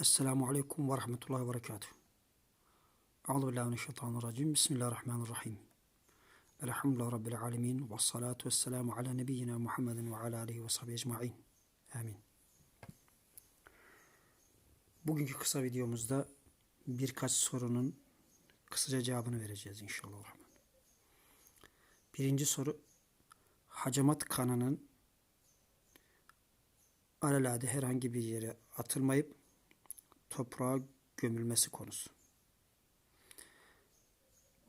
Esselamu Aleyküm ve Rahmetullahi ve Berekatuhu. Euzu billahi mineşşeytanirracim. Bismillahirrahmanirrahim. Elhamdülillahi Rabbil alemin. Ve salatu ve selamu ala nebiyyina Muhammedin ve ala alihi ve sahbihi ecma'in. Amin. Bugünkü kısa videomuzda birkaç sorunun kısaca cevabını vereceğiz inşallah. Birinci soru, hacamat kanının alelade herhangi bir yere atılmayıp toprağa gömülmesi konusu.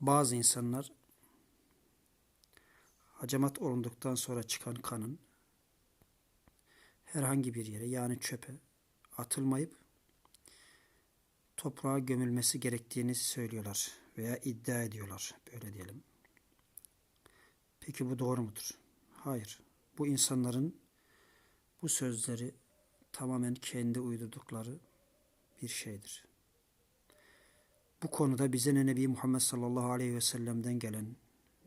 Bazı insanlar hacamat olunduktan sonra çıkan kanın herhangi bir yere yani çöpe atılmayıp toprağa gömülmesi gerektiğini söylüyorlar veya iddia ediyorlar böyle diyelim. Peki bu doğru mudur? Hayır. Bu insanların bu sözleri tamamen kendi uydurdukları bir şeydir. Bu konuda bize ne Nebi Muhammed sallallahu aleyhi ve sellem'den gelen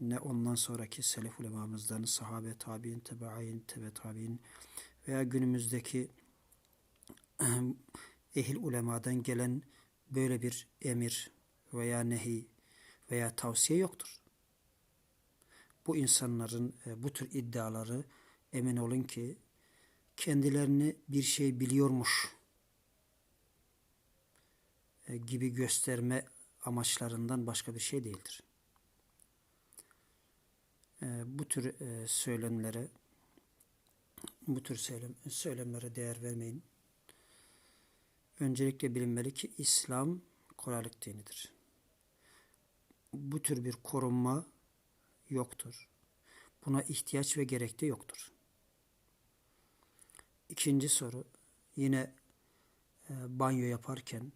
ne ondan sonraki selef ulemamızdan sahabe, tabi'in, tebe'in, tebe tabi'in veya günümüzdeki ehil ulemadan gelen böyle bir emir veya nehi veya tavsiye yoktur. Bu insanların e, bu tür iddiaları emin olun ki kendilerini bir şey biliyormuş gibi gösterme amaçlarından başka bir şey değildir. E, bu tür e, söylemlere bu tür söylem, söylemlere değer vermeyin. Öncelikle bilinmeli ki İslam kolaylık dinidir. Bu tür bir korunma yoktur. Buna ihtiyaç ve gerek de yoktur. İkinci soru yine banyo yaparken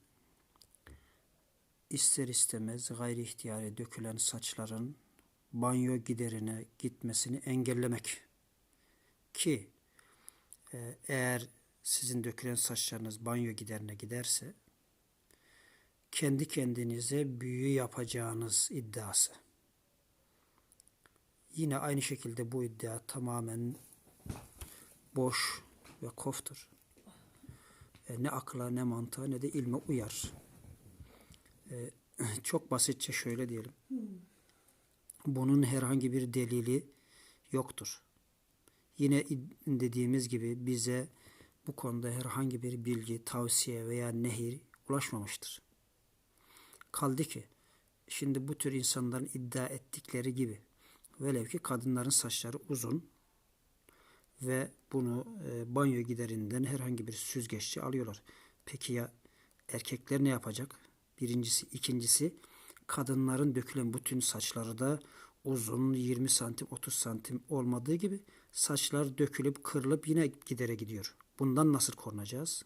ister istemez gayri ihtiyari dökülen saçların banyo giderine gitmesini engellemek. Ki e, eğer sizin dökülen saçlarınız banyo giderine giderse kendi kendinize büyü yapacağınız iddiası. Yine aynı şekilde bu iddia tamamen boş ve koftur. E, ne akla ne mantığa ne de ilme uyar. Ee, çok basitçe şöyle diyelim. Bunun herhangi bir delili yoktur. Yine dediğimiz gibi bize bu konuda herhangi bir bilgi, tavsiye veya nehir ulaşmamıştır. Kaldı ki şimdi bu tür insanların iddia ettikleri gibi velev ki kadınların saçları uzun ve bunu e, banyo giderinden herhangi bir süzgeççi alıyorlar. Peki ya erkekler ne yapacak? Birincisi. ikincisi kadınların dökülen bütün saçları da uzun 20 santim 30 santim olmadığı gibi saçlar dökülüp kırılıp yine gidere gidiyor. Bundan nasıl korunacağız?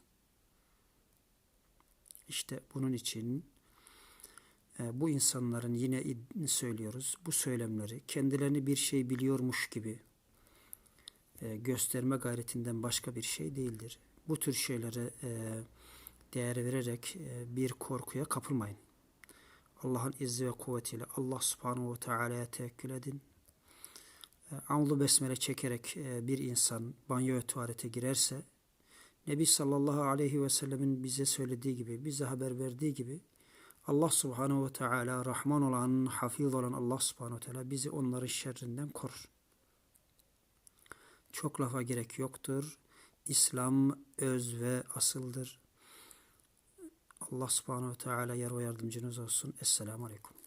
İşte bunun için e, bu insanların yine söylüyoruz bu söylemleri kendilerini bir şey biliyormuş gibi e, gösterme gayretinden başka bir şey değildir. Bu tür şeylere e, değer vererek e, bir korkuya kapılmayın. Allah'ın izzi ve kuvvetiyle Allah subhanahu ve teala'ya tevekkül edin. E, Anlı besmele çekerek e, bir insan banyo ve tuvalete girerse Nebi sallallahu aleyhi ve sellemin bize söylediği gibi, bize haber verdiği gibi Allah subhanahu ve teala Rahman olan, hafiz olan Allah subhanahu ve teala bizi onların şerrinden korur. Çok lafa gerek yoktur. İslam öz ve asıldır. Allah subhanahu ve teala yer ve yardımcınız olsun. Esselamu aleyküm.